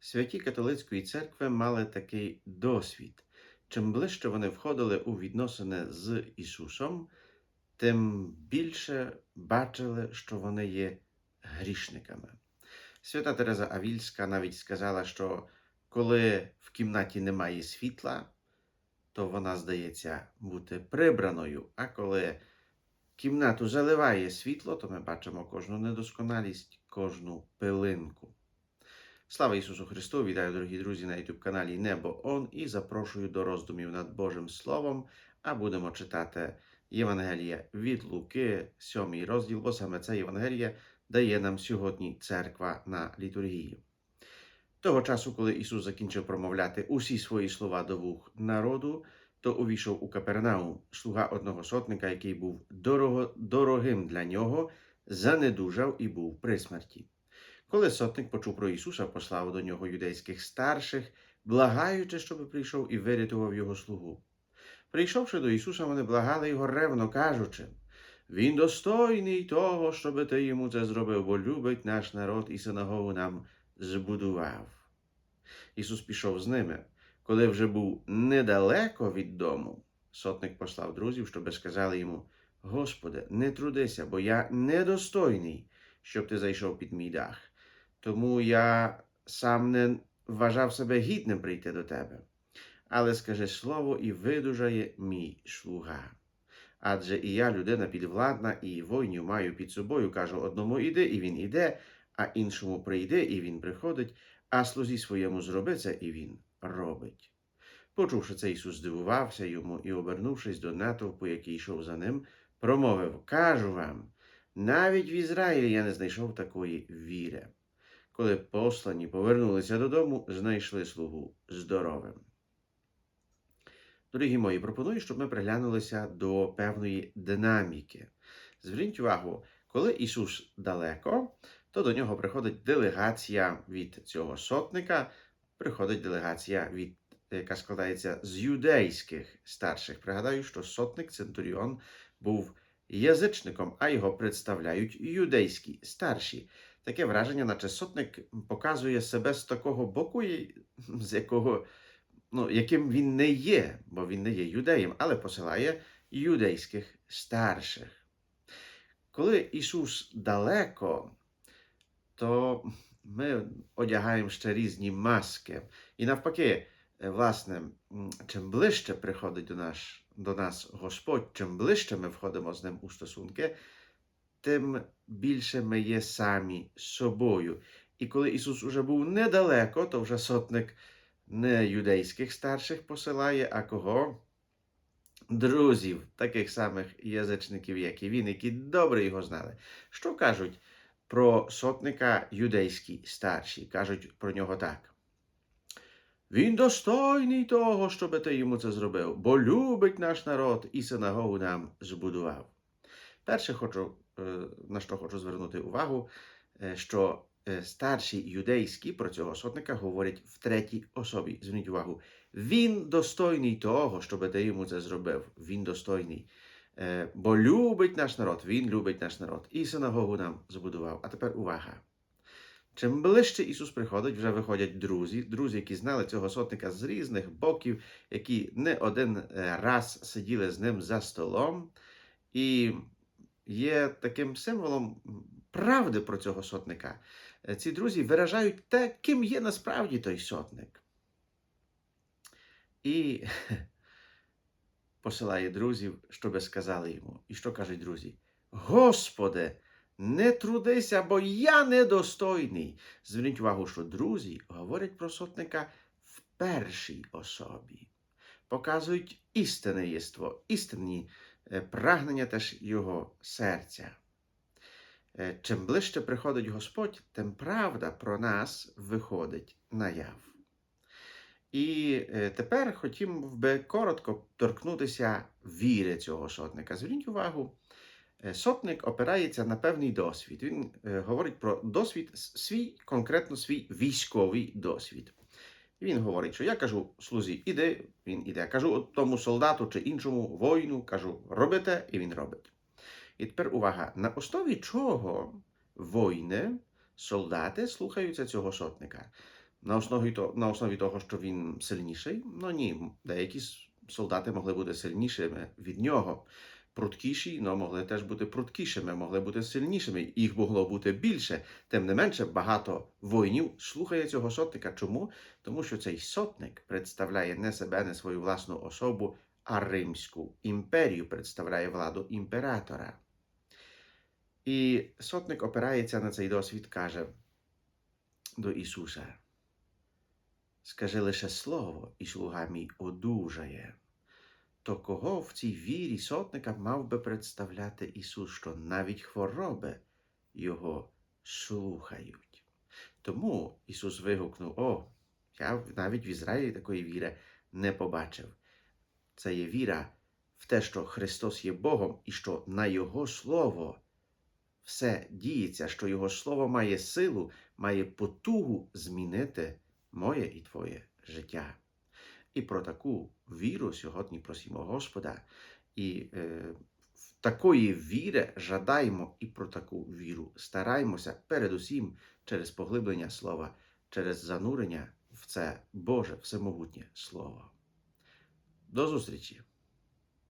Святі католицької церкви мали такий досвід. Чим ближче вони входили у відносини з Ісусом, тим більше бачили, що вони є грішниками. Свята Тереза Авільська навіть сказала, що коли в кімнаті немає світла, то вона здається бути прибраною, а коли кімнату заливає світло, то ми бачимо кожну недосконалість, кожну пилинку. Слава Ісусу Христу! Вітаю, дорогі друзі, на youtube каналі Небо Он і запрошую до роздумів над Божим Словом, а будемо читати Євангелія від Луки, сьомий розділ, бо саме це Євангелія дає нам сьогодні церква на літургію. Того часу, коли Ісус закінчив промовляти усі свої слова до вух народу, то увійшов у Капернаум слуга одного сотника, який був дорого, дорогим для нього, занедужав і був при смерті. Коли сотник почув про Ісуса, послав до нього юдейських старших, благаючи, щоб прийшов і вирятував його слугу. Прийшовши до Ісуса, вони благали його ревно, кажучи: Він достойний того, щоби ти йому це зробив, бо любить наш народ і синагогу нам збудував. Ісус пішов з ними. Коли вже був недалеко від дому, сотник послав друзів, щоби сказали йому: Господи, не трудися, бо я недостойний, щоб ти зайшов під мій дах. Тому я сам не вважав себе гідним прийти до тебе. Але скажи слово і видужає мій слуга. Адже і я людина підвладна, і воїнів маю під собою, кажу одному іди, і він іде, а іншому прийде, і він приходить, а слузі своєму зроби це, і він робить. Почувши це, Ісус здивувався йому і, обернувшись до натовпу, який йшов за ним, промовив: Кажу вам, навіть в Ізраїлі я не знайшов такої віри. Коли послані повернулися додому, знайшли слугу здоровим. Дорогі мої, пропоную, щоб ми приглянулися до певної динаміки. Зверніть увагу, коли Ісус далеко, то до нього приходить делегація від цього сотника, приходить делегація, від, яка складається з юдейських старших. Пригадаю, що сотник Центуріон був язичником, а його представляють юдейські старші. Таке враження, наче сотник показує себе з такого боку, з якого, ну, яким він не є, бо він не є юдеєм, але посилає юдейських старших. Коли Ісус далеко, то ми одягаємо ще різні маски. І навпаки, власне, чим ближче приходить до нас, до нас Господь, чим ближче ми входимо з ним у стосунки, тим більше ми є самі собою. І коли Ісус уже був недалеко, то вже сотник не юдейських старших посилає, а кого? Друзів, таких самих язичників, як і він, які добре його знали. Що кажуть про сотника юдейські старші? Кажуть про нього так. Він достойний того, щоб ти йому це зробив, бо любить наш народ і синагогу нам збудував. Перше, хочу, на що хочу звернути увагу, що старші юдейські про цього сотника говорять в третій особі. Зверніть увагу, він достойний того, щоб ти йому це зробив. Він достойний. Бо любить наш народ, він любить наш народ. І синагогу нам збудував. А тепер увага. Чим ближче Ісус приходить, вже виходять друзі, друзі, які знали цього сотника з різних боків, які не один раз сиділи з ним за столом, і є таким символом правди про цього сотника. Ці друзі виражають те, ким є насправді той сотник. І посилає друзів, щоби сказали йому. І що кажуть друзі? Господи, не трудися, бо я недостойний. Зверніть увагу, що друзі говорять про сотника в першій особі, показують істинне єство, істинні прагнення теж його серця. Чим ближче приходить Господь, тим правда про нас виходить наяв. І тепер хотів би коротко торкнутися віри цього сотника. Зверніть увагу, сотник опирається на певний досвід. Він говорить про досвід, свій, конкретно свій військовий досвід. Він говорить, що я кажу слузі, іди, він іде. Кажу тому солдату чи іншому воїну, кажу, робите, і він робить. І тепер увага, на основі чого воїни, солдати слухаються цього сотника? На основі, на основі того, що він сильніший? Ну ні, деякі солдати могли бути сильнішими від нього. Пруткіші, ну, могли теж бути пруткішими, могли бути сильнішими. Їх могло бути більше. Тим не менше, багато воїнів слухає цього сотника. Чому? Тому що цей сотник представляє не себе, не свою власну особу, а Римську імперію, представляє владу імператора. І сотник опирається на цей досвід, каже до Ісуса: Скажи лише слово, і слуга мій одужає. То кого в цій вірі сотника мав би представляти Ісус, що навіть хвороби Його слухають? Тому Ісус вигукнув: О, я навіть в Ізраїлі такої віри не побачив. Це є віра в те, що Христос є Богом і що на Його Слово все діється, що Його Слово має силу, має потугу змінити моє і твоє життя. І про таку віру сьогодні просимо Господа. І е, в такої віри жадаємо і про таку віру стараємося передусім через поглиблення слова, через занурення в це Боже всемогутнє Слово. До зустрічі!